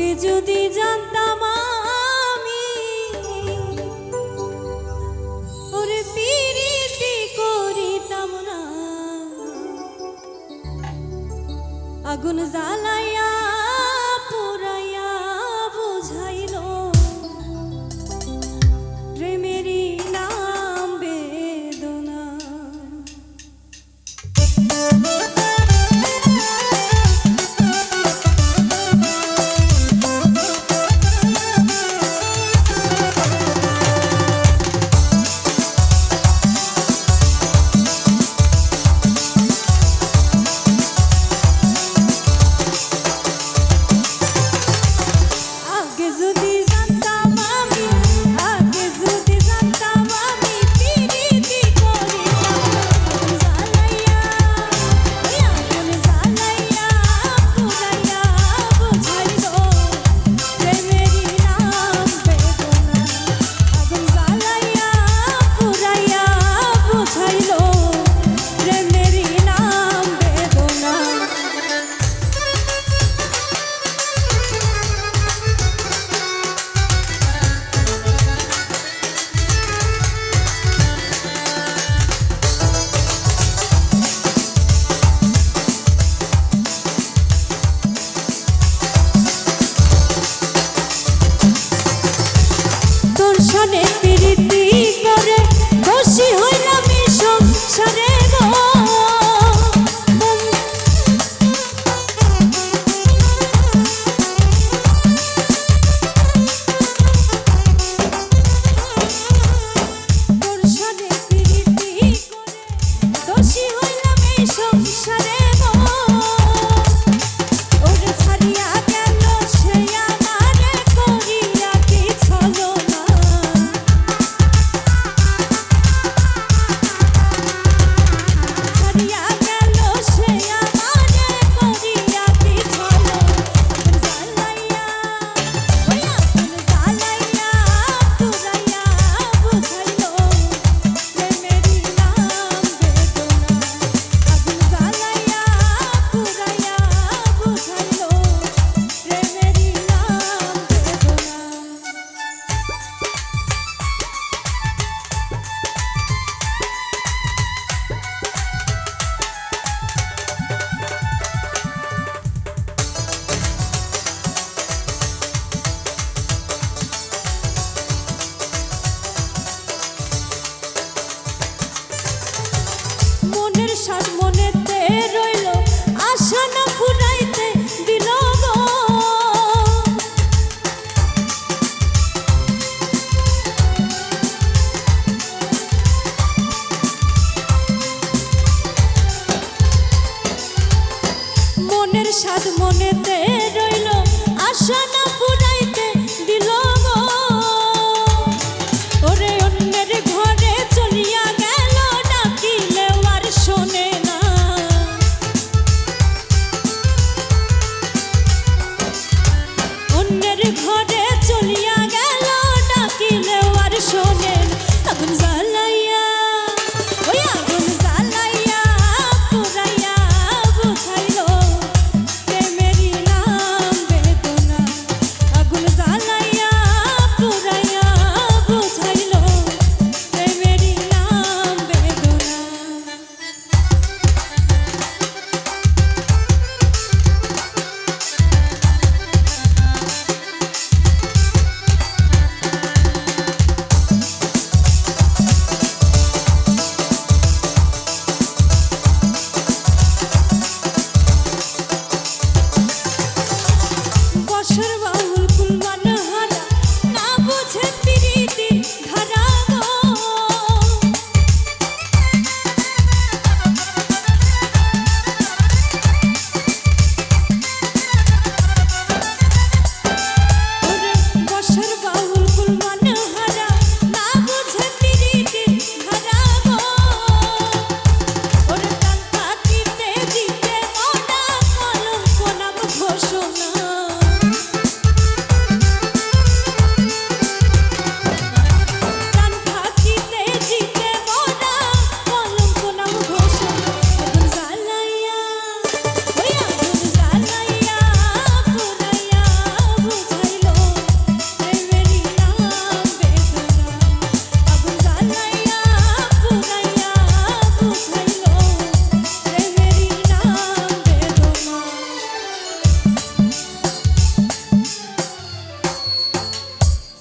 আগে যদি জানতাম আমি ওরে পিরিতি করিতাম না। আগুন জ্বালাই মনেতে রইল আশা